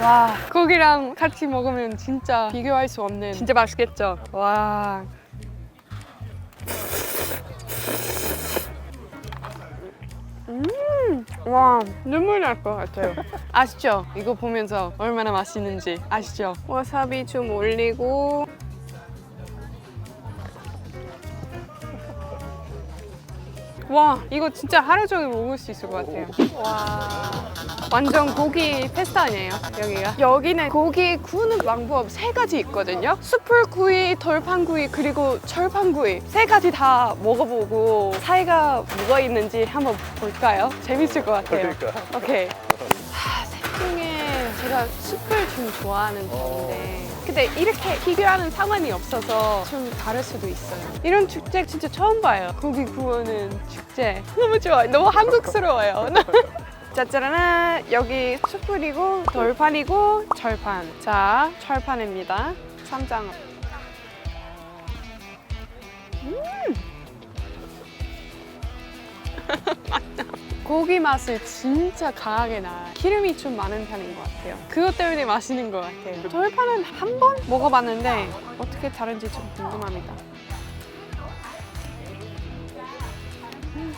와 고기랑 같이 먹으면 진짜 비교할 수 없는 진짜 맛있겠죠? 와. 음, 와 눈물 날 것 같아요. 아시죠? 이거 보면서 얼마나 맛있는지 아시죠? 와사비 좀 올리고 와 이거 진짜 하루 종일 먹을 수 있을 것 같아요. 와 완전 고기 페스타네요 여기가. 여기는 고기 구우는 방법 세 가지 있거든요. 숯불구이, 돌판구이 그리고 철판구이 세 가지 다 먹어보고 사이가 뭐가 있는지 한번 볼까요? 재밌을 것 같아요. 그러니까. 오케이. 하, 셋 중에 제가 숯불 좀 좋아하는 편인데 근데 이렇게 비교하는 상황이 없어서 좀 다를 수도 있어요. 이런 축제 진짜 처음 봐요. 고기 구우는 축제. 너무 좋아요. 너무 한국스러워요. 짜짜라란 여기 숯불이고 돌판이고 철판. 자, 철판입니다. 쌈장. 고기 맛을 진짜 강하게 나요. 기름이 좀 많은 편인 것 같아요. 그것 때문에 맛있는 것 같아요. 돌판은 한 번 먹어봤는데 어떻게 다른지 좀 궁금합니다. 음,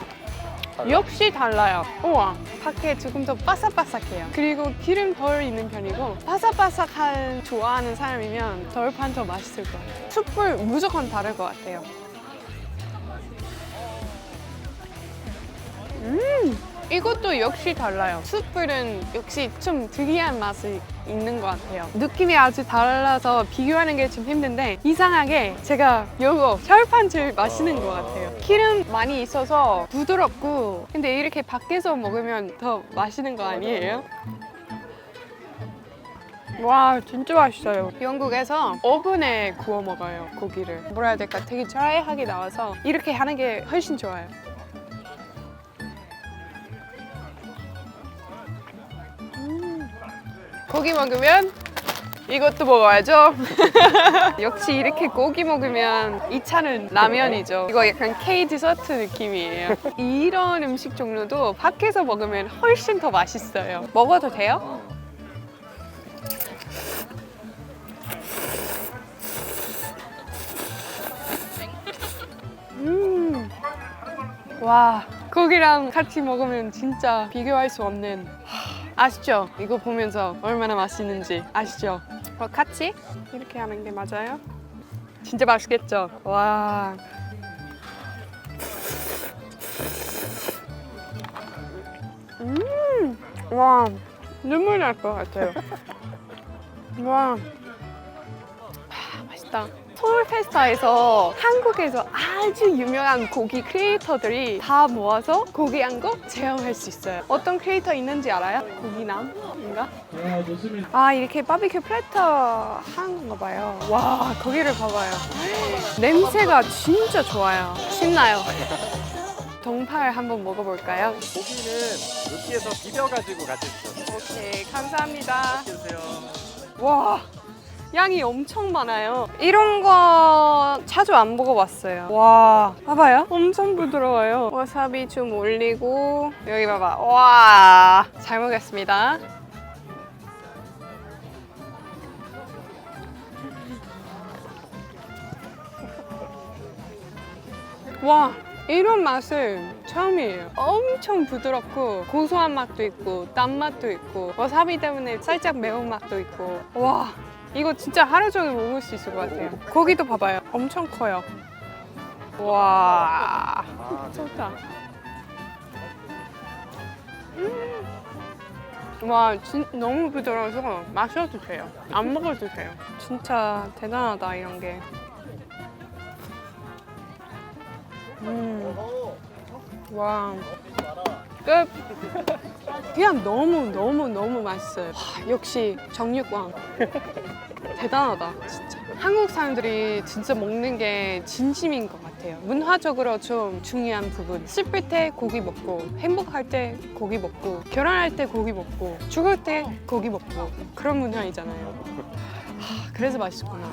역시 달라요. 우와, 밖에 조금 더 바삭바삭해요. 그리고 기름 덜 있는 편이고 바삭바삭한 좋아하는 사람이면 돌판 더 맛있을 것 같아요. 숯불 무조건 다를 것 같아요. 이것도 역시 달라요. 숯불은 역시 좀 특이한 맛이 있는 것 같아요. 느낌이 아주 달라서 비교하는 게 좀 힘든데 이상하게 제가 요거 철판 제일 맛있는 것 같아요. 기름 많이 있어서 부드럽고 근데 이렇게 밖에서 먹으면 더 맛있는 거 아니에요? 와 진짜 맛있어요. 영국에서 오븐에 구워 먹어요 고기를. 뭐라 해야 될까? 되게 드라이하게 나와서 이렇게 하는 게 훨씬 좋아요. 고기 먹으면 이것도 먹어야죠. 역시 이렇게 고기 먹으면 이 차는 라면이죠. 이거 약간 K 디저트 느낌이에요. 이런 음식 종류도 밖에서 먹으면 훨씬 더 맛있어요. 먹어도 돼요? 음. 와, 고기랑 같이 먹으면 진짜 비교할 수 없는 아시죠? 이거 보면서 얼마나 맛있는지 아시죠? 어, 같이 이렇게 하는 게 맞아요? 진짜 맛있겠죠? 와. 음, 와, 눈물 날 것 같아요. 와, 아, 맛있다. 서울 페스타에서 한국에서 아주 유명한 고기 크리에이터들이 다 모아서 고기 한 거 체험할 수 있어요. 어떤 크리에이터 있는지 알아요? 고기남인가? 네, 좋습니다. 아 이렇게 바비큐 플래터 하는 건가 봐요. 와 거기를 봐봐요. 냄새가 진짜 좋아요. 신나요. 동팔 한번 먹어볼까요? 고기는 여기에서 비벼가지고 같이 드셔도 오케이 감사합니다. 드세요. 와 양이 엄청 많아요. 이런 거 자주 안 먹어봤어요. 와 봐봐요. 엄청 부드러워요. 와사비 좀 올리고 여기 봐봐. 와 잘 먹겠습니다. 와 이런 맛은 처음이에요. 엄청 부드럽고 고소한 맛도 있고 딴 맛도 있고 와사비 때문에 살짝 매운 맛도 있고 와 이거 진짜 하루 종일 먹을 수 있을 것 같아요. 고기도 봐봐요. 엄청 커요. 와 좋다. 음. 와, 진, 너무 부드러워서 마셔도 돼요. 안 먹어도 돼요. 진짜 대단하다, 이런 게. 음. 와. 끝. 그냥 너무 너무 너무 맛있어요. 와, 역시 정육광. 대단하다, 진짜. 한국 사람들이 진짜 먹는 게 진심인 것 같아요. 문화적으로 좀 중요한 부분. 슬플 때 고기 먹고, 행복할 때 고기 먹고, 결혼할 때 고기 먹고, 죽을 때 고기 먹고 그런 문화이잖아요. 하, 그래서 맛있구나.